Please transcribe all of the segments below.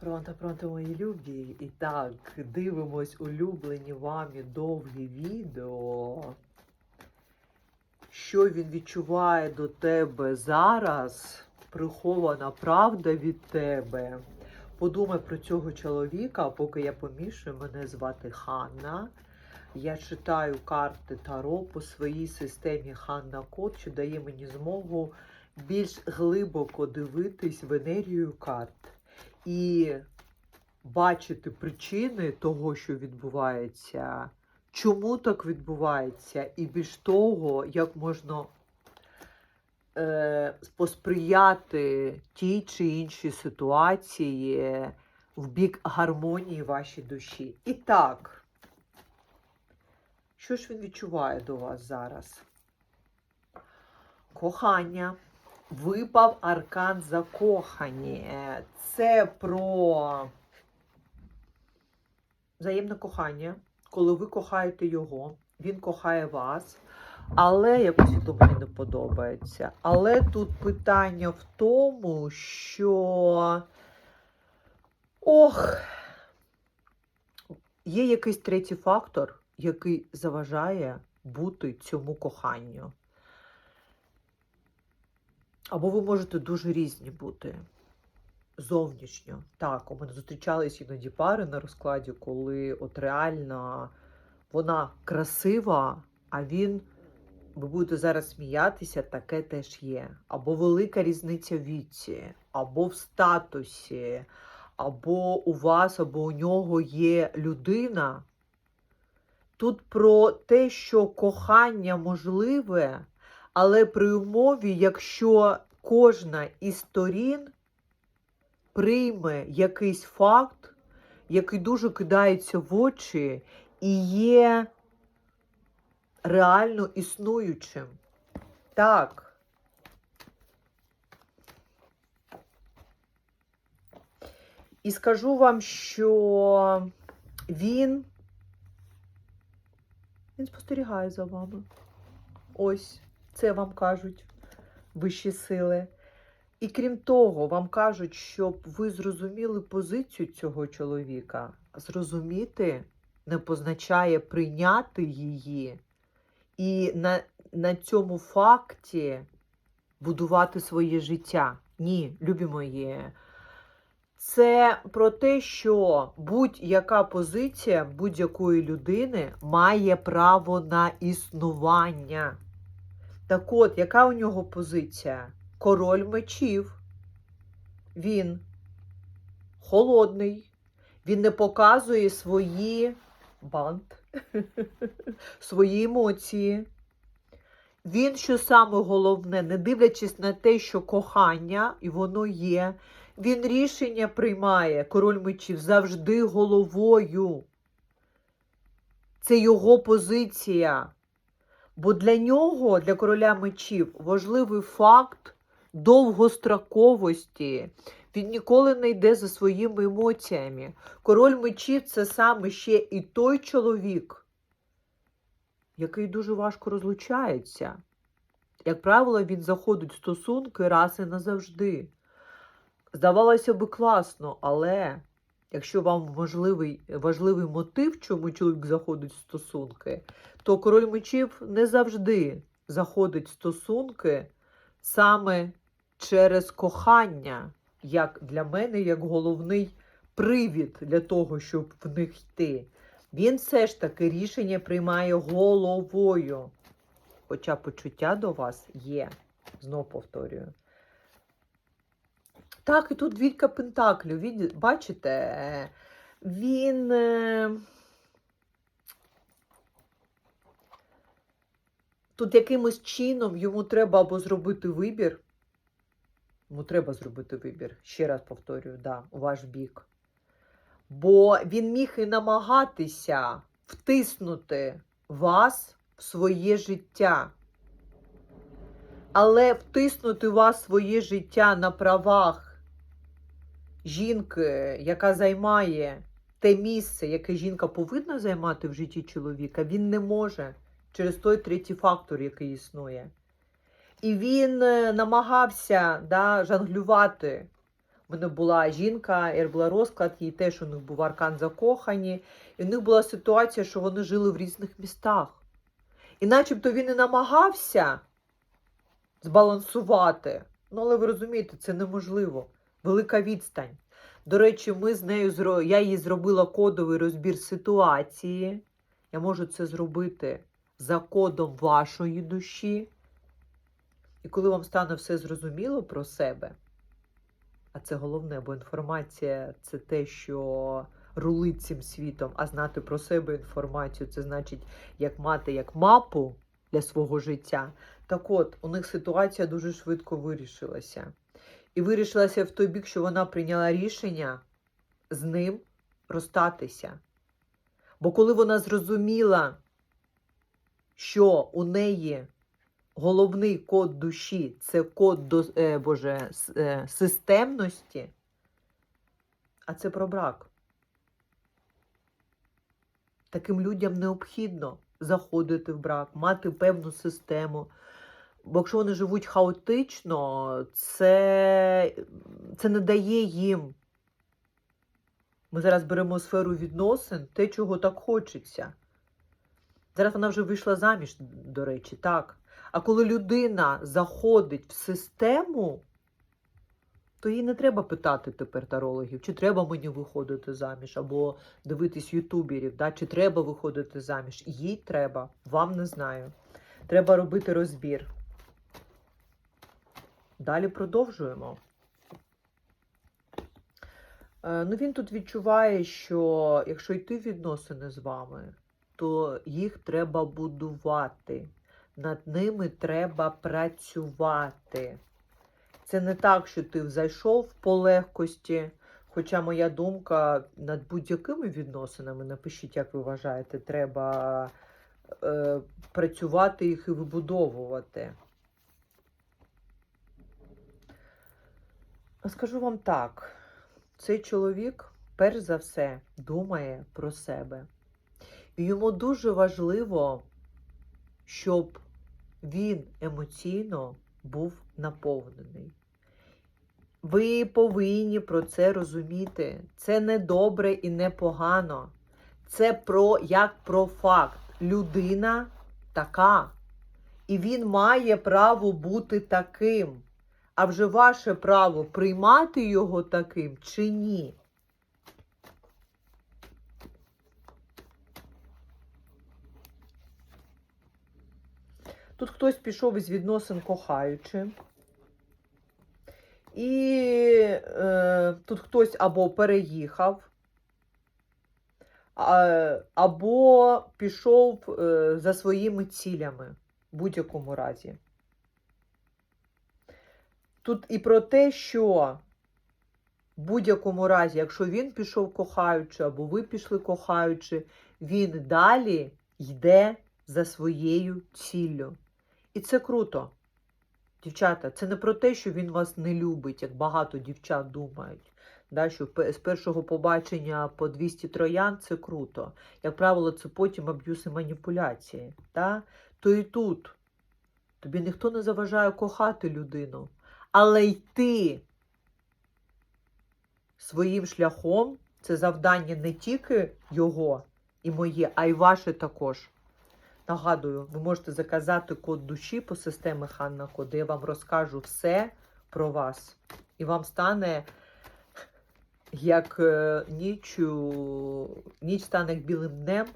Пронто, пронто, мої любі. І так, дивимось улюблені вами довгі відео. Що він відчуває до тебе зараз? Прихована правда від тебе. Подумай про цього чоловіка, поки я помішую. Мене звати Ханна. Я читаю карти Таро по своїй системі Ханна Код, що дає мені змогу більш глибоко дивитись в енергію карт і бачити причини того, що відбувається, чому так відбувається, і більш того, як можна е, посприяти тій чи іншій ситуації в бік гармонії вашій душі. І так, що ж він відчуває до вас зараз? Кохання. Випав аркан закохані. Е, Це про взаємне кохання, коли ви кохаєте його, він кохає вас, але якось то мені не подобається. Але тут питання в тому, що ох, є якийсь третій фактор, який заважає бути цьому коханню. Або ви можете дуже різні бути зовнішньо. Так, у мене зустрічались іноді пари на розкладі, коли от реально вона красива, а він, ви будете зараз сміятися, таке теж є. Або велика різниця в віці, або в статусі, або у вас, або у нього є людина. Тут про те, що кохання можливе, але при умові, якщо кожна із сторін прийме якийсь факт, який дуже кидається в очі і є реально існуючим. Так. І скажу вам, що він, він спостерігає за вами. Ось. Це вам кажуть вищі сили. І крім того, вам кажуть, щоб ви зрозуміли позицію цього чоловіка. Зрозуміти не позначає прийняти її і на, на цьому факті будувати своє життя. Ні, любі мої. Це про те, що будь-яка позиція будь-якої людини має право на існування. Так от, яка у нього позиція? Король мечів. Він холодний, він не показує свої бант, свої емоції. Він, що саме головне, не дивлячись на те, що кохання, і воно є, він рішення приймає король мечів завжди головою. Це його позиція. Бо для нього, для короля мечів, важливий факт довгостроковості. Він ніколи не йде за своїми емоціями. Король мечів це саме ще і той чоловік, який дуже важко розлучається. Як правило, він заходить в стосунки раз і назавжди. Здавалося би, класно, але якщо вам важливий, важливий мотив, чому чоловік заходить в стосунки, то король мечів не завжди заходить в стосунки саме через кохання, як для мене, як головний привід для того, щоб в них йти. Він все ж таки рішення приймає головою. Хоча почуття до вас є, знов повторюю. Так, і тут двійка пентаклів. Він, бачите, він. е, Тут якимось чином йому треба або зробити вибір. Йому треба зробити вибір. Ще раз повторюю, да, у ваш бік. Бо він міг і намагатися втиснути вас в своє життя. Але втиснути вас в своє життя на правах жінки, яка займає те місце, яке жінка повинна займати в житті чоловіка, він не може через той третій фактор, який існує. І він е, намагався да, жонглювати У мене була жінка, і була розклад, їй теж у них був аркан закохані. І в них була ситуація, що вони жили в різних містах. І начебто він і намагався збалансувати. Ну, але ви розумієте, це неможливо. Велика відстань. До речі, ми з нею я їй зробила кодовий розбір ситуації. Я можу це зробити за кодом вашої душі. І коли вам стане все зрозуміло про себе, а це головне, бо інформація це те, що рулить цим світом, а знати про себе інформацію це значить, як мати як мапу для свого життя. Так от, у них ситуація дуже швидко вирішилася. І вирішилася в той бік, що вона прийняла рішення з ним розстатися. Бо коли вона зрозуміла, що у неї головний код душі це код до, е, Боже, е, системності, а це про брак. Таким людям необхідно заходити в брак, мати певну систему. Бо якщо вони живуть хаотично, це, це не дає їм. Ми зараз беремо сферу відносин, те, чого так хочеться. Зараз вона вже вийшла заміж, до речі, так. А коли людина заходить в систему, то їй не треба питати тепер тарологів, чи треба мені виходити заміж, або дивитись ютуберів, да? чи треба виходити заміж. Їй треба, вам не знаю. Треба робити розбір. Далі продовжуємо. Е, Ну, він тут відчуває, що якщо йти в відносини з вами, то їх треба будувати. Над ними треба працювати. Це не так, що ти зайшов по легкості. Хоча моя думка над будь-якими відносинами, напишіть, як ви вважаєте, треба е, працювати їх і вибудовувати. Скажу вам так: цей чоловік, перш за все, думає про себе. І йому дуже важливо, щоб він емоційно був наповнений. Ви повинні про це розуміти. Це не добре і не погано. Це про як про факт. Людина така. І він має право бути таким. А вже ваше право приймати його таким чи ні. Тут хтось пішов із відносин кохаючи. І е, тут хтось або переїхав, а, або пішов е, за своїми цілями в будь-якому разі. Тут і про те, що в будь-якому разі, якщо він пішов кохаючи, або ви пішли кохаючи, він далі йде за своєю ціллю. І це круто. Дівчата, це не про те, що він вас не любить, як багато дівчат думають. Да, що з першого побачення по 200 троян це круто. Як правило, це потім аб'юз і маніпуляції. Да? То і тут тобі ніхто не заважає кохати людину, але йти своїм шляхом це завдання не тільки його і моє, а й ваше також. Нагадую, ви можете заказати код душі по системі Ханна Код, де я вам розкажу все про вас. І вам стане як е, нічу, ніч стане як білим днем,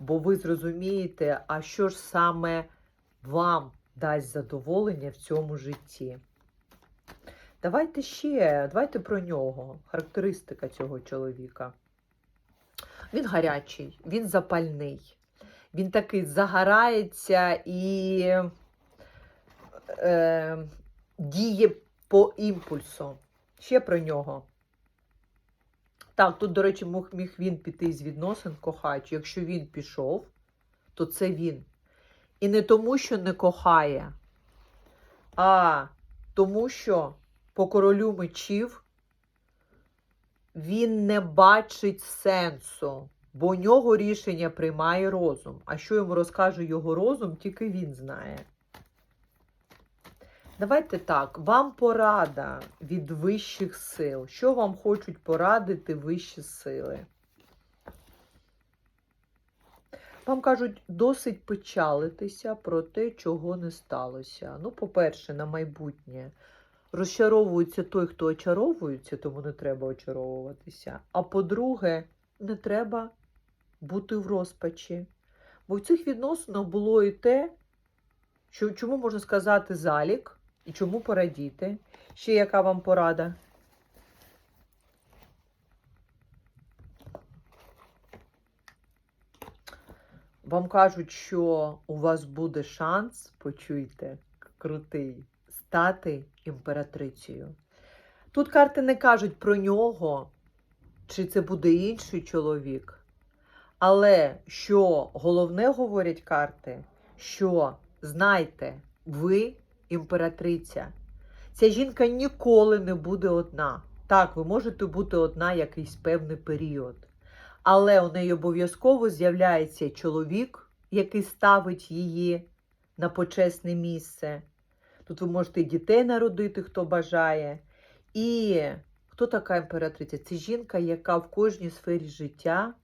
бо ви зрозумієте, а що ж саме вам дасть задоволення в цьому житті. Давайте ще, давайте про нього. Характеристика цього чоловіка. Він гарячий, він запальний. Він такий загорається і е, діє по імпульсу. Ще про нього. Так, тут, до речі, міг він піти з відносин кохаючи. Якщо він пішов, то це він. І не тому, що не кохає, а тому, що по королю мечів він не бачить сенсу, бо у нього рішення приймає розум. А що йому розкаже його розум, тільки він знає. Давайте так, вам порада від вищих сил. Що вам хочуть порадити вищі сили? Вам кажуть, досить печалитися про те, чого не сталося. Ну, по-перше, на майбутнє. Розчаровується той, хто очаровується, тому не треба очаровуватися. А по-друге, не треба бути в розпачі. Бо в цих відносинах було і те, що, чому можна сказати залік, і чому порадіти. Ще яка вам порада? Вам кажуть, що у вас буде шанс, почуйте, крутий, стати імператрицею. Тут карти не кажуть про нього, чи це буде інший чоловік. Але що головне говорять карти, що знайте, ви імператриця. Ця жінка ніколи не буде одна. Так, ви можете бути одна якийсь певний період. Але у неї обов'язково з'являється чоловік, який ставить її на почесне місце. Тут ви можете і дітей народити, хто бажає. І хто така імператриця? Це жінка, яка в кожній сфері життя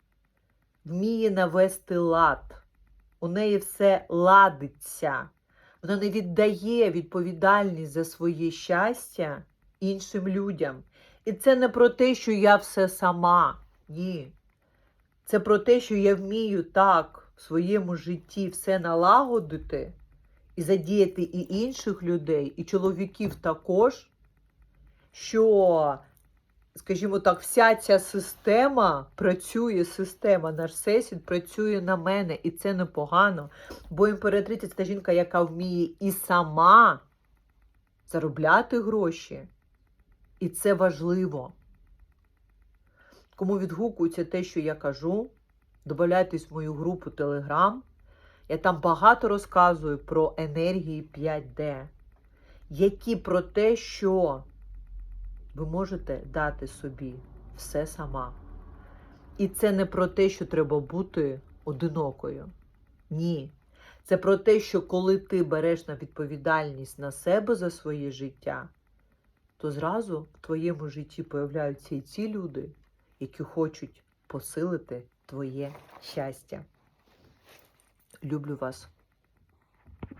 вміє навести лад. У неї все ладиться. Вона не віддає відповідальність за своє щастя іншим людям. І це не про те, що я все сама. Ні. Це про те, що я вмію так в своєму житті все налагодити і задіяти і інших людей, і чоловіків також, що, скажімо так, вся ця система працює, система, наш всесвіт працює на мене, і це непогано. Бо імператриця це та жінка, яка вміє і сама заробляти гроші. І це важливо. Кому відгукується те, що я кажу, додайтесь в мою групу Telegram. Я там багато розказую про енергії 5D, які про те, що ви можете дати собі все сама. І це не про те, що треба бути одинокою. Ні. Це про те, що коли ти береш на відповідальність на себе за своє життя, то зразу в твоєму житті появляються і ці люди, які хочуть посилити твоє щастя. Люблю вас.